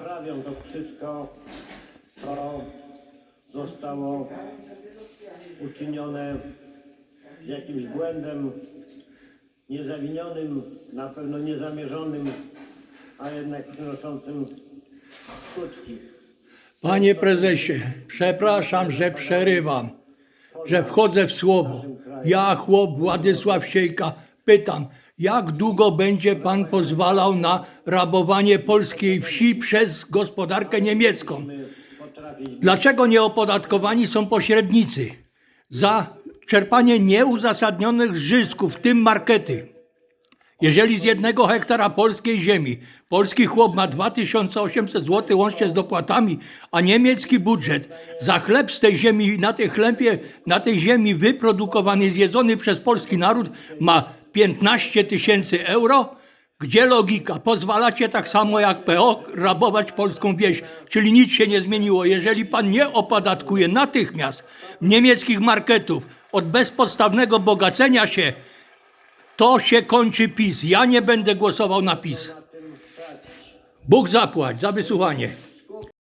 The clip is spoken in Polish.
naprawią to wszystko, co zostało uczynione z jakimś błędem niezawinionym, na pewno niezamierzonym, a jednak przynoszącym skutki. Panie prezesie, przepraszam, że przerywam, że wchodzę w słowo. Ja, chłop Władysław Siejka, pytam, jak długo będzie pan pozwalał na rabowanie polskiej wsi przez gospodarkę niemiecką? Dlaczego nieopodatkowani są pośrednicy za czerpanie nieuzasadnionych zysków, w tym markety? Jeżeli z jednego hektara polskiej ziemi polski chłop ma 2800 zł łącznie z dopłatami, a niemiecki budżet za chleb z tej ziemi, na tej chlebie, na tej ziemi wyprodukowany, zjedzony przez polski naród ma 15 tysięcy euro, gdzie logika? Pozwalacie tak samo jak PO rabować polską wieś, czyli nic się nie zmieniło. Jeżeli pan nie opodatkuje natychmiast niemieckich marketów od bezpodstawnego bogacenia się, to się kończy PiS. Ja nie będę głosował na PiS. Bóg zapłać za wysłuchanie.